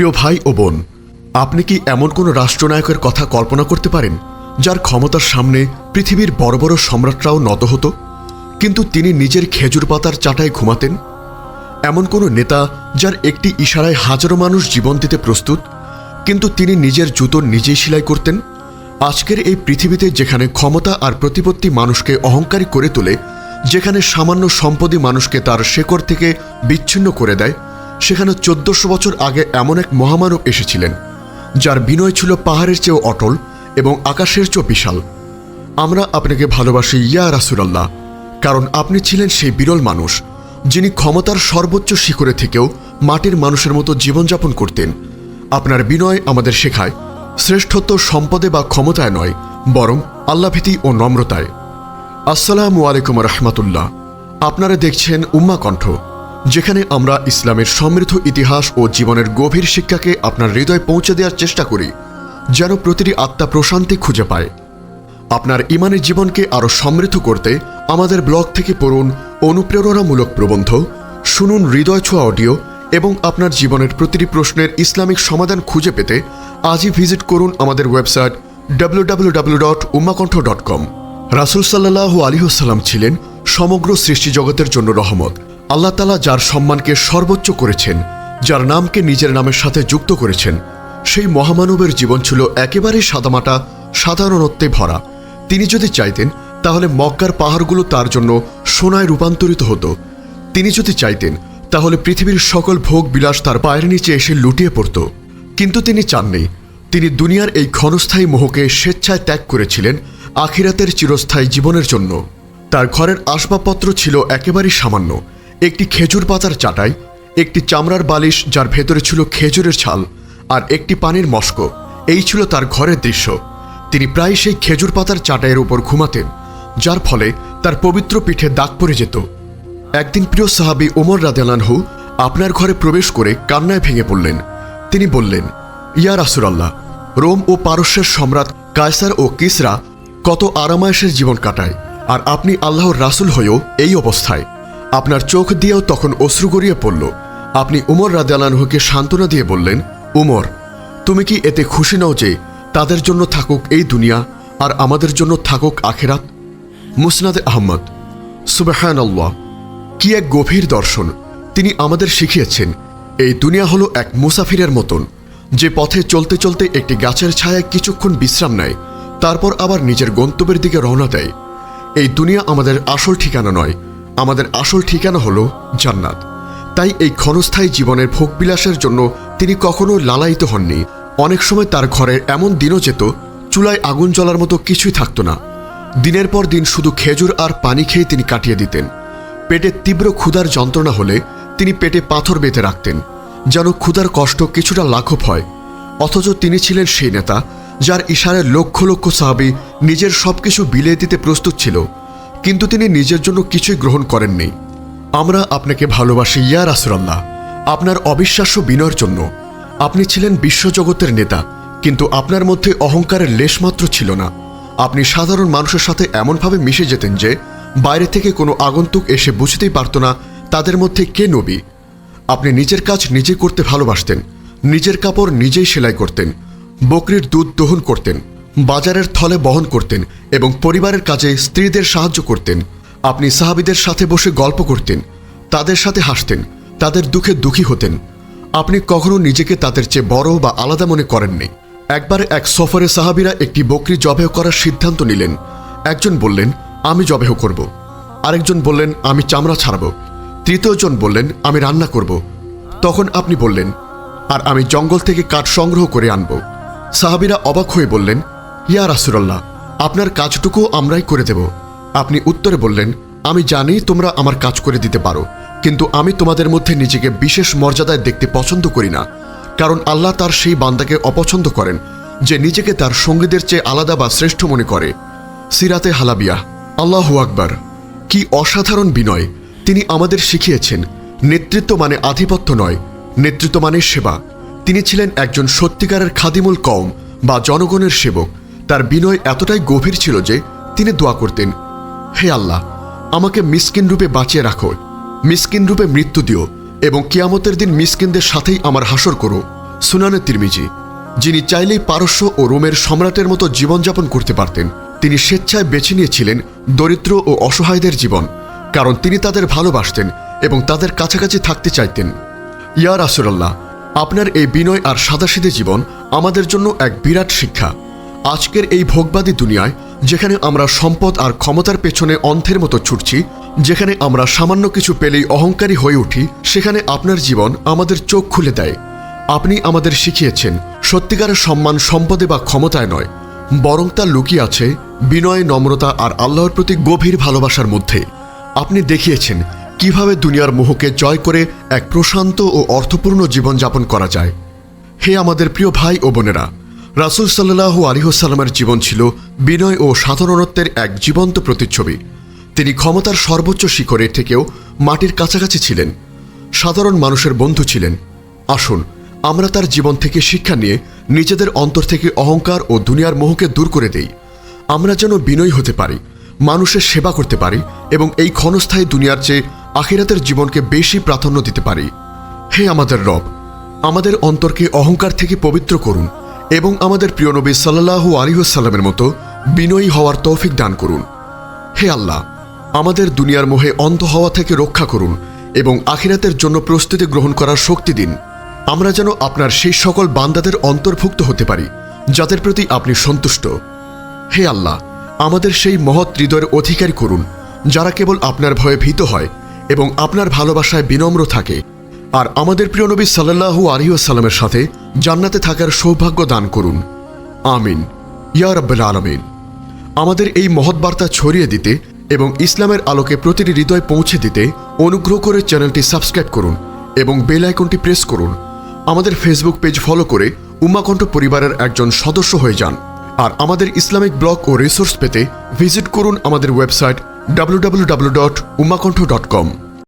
প্রিয় ভাই ও বোন, আপনি কি এমন কোনো রাষ্ট্রনায়কের কথা কল্পনা করতে পারেন, যার ক্ষমতার সামনে পৃথিবীর বড় বড় সম্রাটরাও নত হতো, কিন্তু তিনি নিজের খেজুর পাতার চাটায় ঘুমাতেন? এমন কোনো নেতা যার একটি ইশারায় হাজারো মানুষ জীবন দিতে প্রস্তুত, কিন্তু তিনি নিজের জুতো নিজেই সেলাই করতেন? আজকের এই পৃথিবীতে যেখানে ক্ষমতা আর প্রতিপত্তি মানুষকে অহংকারী করে তোলে, যেখানে সামান্য সম্পদই মানুষকে তার শেকড় থেকে বিচ্ছিন্ন করে দেয় সেখানে চোদ্দশো বছর আগে এমন এক মহামানব এসেছিলেন, যার বিনয় ছিল পাহাড়ের চেয়েও অটল এবং আকাশের চেয়েও বিশাল। আমরা আপনাকে ভালোবাসি, ইয়া রাসুলাল্লাহ, কারণ আপনি ছিলেন সেই বিরল মানুষ, যিনি ক্ষমতার সর্বোচ্চ শিখরে থেকেও মাটির মানুষের মতো জীবনযাপন করতেন। আপনার বিনয় আমাদের শেখায়, শ্রেষ্ঠত্ব সম্পদে বা ক্ষমতায় নয়, বরং আল্লাভীতি ও নম্রতায়। আসসালামু আলাইকুম রহমতুল্লাহ। আপনারা দেখছেন উম্মা কণ্ঠ যেখানে আমরা ইসলামের সমৃদ্ধ ইতিহাস ও জীবনের গভীর শিক্ষাকে আপনার হৃদয়ে পৌঁছে দেওয়ার চেষ্টা করি, যেন প্রতিটি আত্মা প্রশান্তি খুঁজে পায়। আপনার ইমানের জীবনকে আরও সমৃদ্ধ করতে আমাদের ব্লগ থেকে পড়ুন অনুপ্রেরণামূলক প্রবন্ধ, শুনুন হৃদয় ছোঁয়া অডিও এবং আপনার জীবনের প্রতিটি প্রশ্নের ইসলামিক সমাধান খুঁজে পেতে আজই ভিজিট করুন আমাদের website W W W dot Ummakantha dot com রাসুল সাল্লাহ আলিহসাল্লাম ছিলেন সমগ্র সৃষ্টি জগতের জন্য রহমত। আল্লাহ তালা যার সম্মানকে সর্বোচ্চ করেছেন, যার নামকে নিজের নামের সাথে যুক্ত করেছেন, সেই মহামানবের জীবন ছিল একেবারেই সাদামাটা, সাধারণত্বে ভরা। তিনি যদি চাইতেন, তাহলে মক্কার পাহাড়গুলো তার জন্য সোনায় রূপান্তরিত হতো। তিনি যদি চাইতেন, তাহলে পৃথিবীর সকল ভোগ বিলাস তার পায়ের নিচে এসে লুটিয়ে পড়ত। কিন্তু তিনি চাননি। তিনি দুনিয়ার এই ক্ষণস্থায়ী মোহকে স্বেচ্ছায় ত্যাগ করেছিলেন আখিরাতের চিরস্থায়ী জীবনের জন্য। তার ঘরের আসবাবপত্র ছিল একেবারেই সামান্য। একটি খেজুর পাতার চাটাই, একটি চামড়ার বালিশ যার ভেতরে ছিল খেজুরের ছাল, আর একটি পানির মস্ক। এই ছিল তার ঘরের দৃশ্য। তিনি প্রায় সেই খেজুর পাতার চাটাইয়ের উপর ঘুমাতেন, যার ফলে তার পবিত্র পিঠে দাগ পড়ে যেত। একদিন প্রিয় সাহাবি ওমর রাদেলানহু আপনার ঘরে প্রবেশ করে কান্নায় ভেঙে পড়লেন। তিনি বললেন, ইয়া রাসুরাল্লাহ রোম ও পারস্যের সম্রাট কায়সার ও কিসরা কত আরামায়েশের জীবন কাটায়, আর আপনি আল্লাহর রাসুল হয়েও এই অবস্থায়। আপনার চোখ দিয়েও তখন অশ্রু গড়িয়ে পড়ল। আপনি উমর রাদেলানহুকে সান্ত্বনা দিয়ে বললেন, উমর, তুমি কি এতে খুশি নও যে তাদের জন্য থাকুক এই দুনিয়া আর আমাদের জন্য থাকুক আখেরাত? মুসনাদে আহমদ সুবাহান আল্লাহ কি এক গভীর দর্শন। তিনি আমাদের শিখিয়েছেন, এই দুনিয়া হলো এক মুসাফিরের মতন, যে পথে চলতে চলতে একটি গাছের ছায়ায় কিছুক্ষণ বিশ্রাম নেয়, তারপর আবার নিজের গন্তব্যের দিকে রওনা দেয়। এই দুনিয়া আমাদের আসল ঠিকানা নয় আমাদের আসল ঠিকানা হলো জান্নাত। তাই এই ক্ষণস্থায়ী জীবনের ভোগবিলাসের জন্য তিনি কখনো লালায়িত হননি। অনেক সময় তার ঘরের এমন দিনও যেত, চুলায় আগুন জ্বলার মতো কিছুই থাকতো না। দিনের পর দিন শুধু খেজুর আর পানি খেয়ে তিনি কাটিয়ে দিতেন। পেটে তীব্র ক্ষুধার যন্ত্রণা হলে তিনি পেটে পাথর বেঁধে রাখতেন, যেন ক্ষুধার কষ্ট কিছুটা লাঘব হয়। অথচ তিনি ছিলেন সেই নেতা, যার ইশারায় লক্ষ লক্ষ সাহাবি নিজের সবকিছু বিলিয়ে দিতে প্রস্তুত ছিল। কিন্তু তিনি নিজের জন্য কিছুই গ্রহণ করেননি। আমরা আপনাকে ভালোবাসি, ইয়া রাসুরাল্লাহ আপনার অবিশ্বাস্য বিনয়ের জন্য। আপনি ছিলেন বিশ্বজগতের নেতা, কিন্তু আপনার মধ্যে অহংকারের লেশমাত্র ছিল না। আপনি সাধারণ মানুষের সাথে এমনভাবে মিশে যেতেন যে, বাইরে থেকে কোনো আগন্তুক এসে বুঝতেই পারত না তাদের মধ্যে কে নবী। আপনি নিজের কাজ নিজে করতে ভালোবাসতেন, নিজের কাপড় নিজেই সেলাই করতেন, বকরির দুধ দহন করতেন। বাজারের থলে বহন করতেন এবং পরিবারের কাজে স্ত্রীদের সাহায্য করতেন। আপনি সাহাবিদের সাথে বসে গল্প করতেন, তাদের সাথে হাসতেন, তাদের দুঃখে দুঃখী হতেন। আপনি কখনো নিজেকে তাদের চেয়ে বড় বা আলাদা মনে করেননি। একবার এক সফরে সাহাবিরা একটি বকরি জবেহ করার সিদ্ধান্ত নিলেন। একজন বললেন, আমি জবেহ করব। আরেকজন বললেন, আমি চামড়া ছাড়ব। তৃতীয়জন বললেন, আমি রান্না করব। তখন আপনি বললেন, আর আমি জঙ্গল থেকে কাঠ সংগ্রহ করে আনব। সাহাবিরা অবাক হয়ে বললেন ইয়া রাসুরাল্লাহ আপনার কাজটুকু আমরাই করে দেব। আপনি উত্তরে বললেন, আমি জানি তোমরা আমার কাজ করে দিতে পারো, কিন্তু আমি তোমাদের মধ্যে নিজেকে বিশেষ মর্যাদায় দেখতে পছন্দ করি না, কারণ আল্লাহ তার সেই বান্দাকে অপছন্দ করেন, যে নিজেকে তার সঙ্গীদের চেয়ে আলাদা বা শ্রেষ্ঠ মনে করে। সিরাতে হালাবিয়া, আল্লাহ আকবার, কি অসাধারণ বিনয়, তিনি আমাদের শিখিয়েছেন, নেতৃত্ব মানে আধিপত্য নয়, নেতৃত্ব মানে সেবা। তিনি ছিলেন একজন সত্যিকারের খাদিমুল কওম বা জনগণের সেবক। তার বিনয় এতটাই গভীর ছিল যে তিনি দোয়া করতেন, হে আল্লাহ, আমাকে মিসকিন রূপে বাঁচিয়ে রাখো, মিসকিন রূপে মৃত্যু দিও এবং কিয়ামতের দিন মিসকিনদের সাথেই আমার হাসর করো। সুনানে তিরমিজি, যিনি চাইলেই পারস্য ও রোমের সম্রাটের মতো জীবনযাপন করতে পারতেন, তিনি স্বেচ্ছায় বেছে নিয়েছিলেন দরিদ্র ও অসহায়দের জীবন, কারণ তিনি তাদের ভালোবাসতেন এবং তাদের কাছাকাছি থাকতে চাইতেন। ইয়া রাসুলাল্লাহ, আপনার এই বিনয় আর সাদাসিদে জীবন আমাদের জন্য এক বিরাট শিক্ষা। আজকের এই ভোগবাদী দুনিয়ায়, যেখানে আমরা সম্পদ আর ক্ষমতার পেছনে অন্ধের মতো ছুটছি, যেখানে আমরা সামান্য কিছু পেলেই অহংকারী হয়ে উঠি, সেখানে আপনার জীবন আমাদের চোখ খুলে দেয়। আপনি আমাদের শিখিয়েছেন সত্যিকারের সম্মান সম্পদে বা ক্ষমতায় নয়, বরং তা লুকিয়ে আছে বিনয় নম্রতা আর আল্লাহর প্রতি গভীর ভালোবাসার মধ্যে। আপনি দেখিয়েছেন, কীভাবে দুনিয়ার মোহকে জয় করে এক প্রশান্ত ও অর্থপূর্ণ জীবনযাপন করা যায়। হে আমাদের প্রিয় ভাই ও বোনেরা রাসুল সাল্লাহু আলিহসাল্লামের জীবন ছিল বিনয় ও সাধারণত্বের এক জীবন্ত প্রতিচ্ছবি। তিনি ক্ষমতার সর্বোচ্চ শিখরে থেকেও মাটির কাছাকাছি ছিলেন। সাধারণ মানুষের বন্ধু ছিলেন। আসুন, আমরা তার জীবন থেকে শিক্ষা নিয়ে নিজেদের অন্তর থেকে অহংকার ও দুনিয়ার মোহকে দূর করে দেই। আমরা যেন বিনয়ী হতে পারি, মানুষের সেবা করতে পারি এবং এই ক্ষণস্থায়ী দুনিয়ার চেয়ে আখিরাতের জীবনকে বেশি প্রাধান্য দিতে পারি। হে আমাদের রব, আমাদের অন্তরকে অহংকার থেকে পবিত্র করুন। এবং আমাদের প্রিয় নবী সাল্লাহু আলিহাসাল্লামের মতো বিনয়ী হওয়ার তৌফিক দান করুন। হে আল্লাহ, আমাদের দুনিয়ার মোহে অন্ধ হওয়া থেকে রক্ষা করুন এবং আখিরাতের জন্য প্রস্তুতি গ্রহণ করার শক্তি দিন। আমরা যেন আপনার সেই সকল বান্দাদের অন্তর্ভুক্ত হতে পারি, যাদের প্রতি আপনি সন্তুষ্ট। হে আল্লাহ, আমাদের সেই মহৎ হৃদয়ের অধিকারী করুন, যারা কেবল আপনার ভয়ে ভীত হয় এবং আপনার ভালোবাসায় বিনম্র থাকে। আর আমাদের প্রিয় নবী সাল্লাহু আলহিউসাল্লামের সাথে জান্নাতে থাকার সৌভাগ্য দান করুন। আমিন। ইয়া রব্বুল আলমিন। আমাদের এই মহৎ বার্তা ছড়িয়ে দিতে এবং ইসলামের আলোকে প্রতিটি হৃদয় পৌঁছে দিতে অনুগ্রহ করে চ্যানেলটি সাবস্ক্রাইব করুন এবং বেল আইকনটি প্রেস করুন। আমাদের ফেসবুক পেজ ফলো করে উমাকণ্ঠ পরিবারের একজন সদস্য হয়ে যান। আর আমাদের ইসলামিক ব্লগ ও রিসোর্স পেতে ভিজিট করুন আমাদের website W dot Umakantha dot com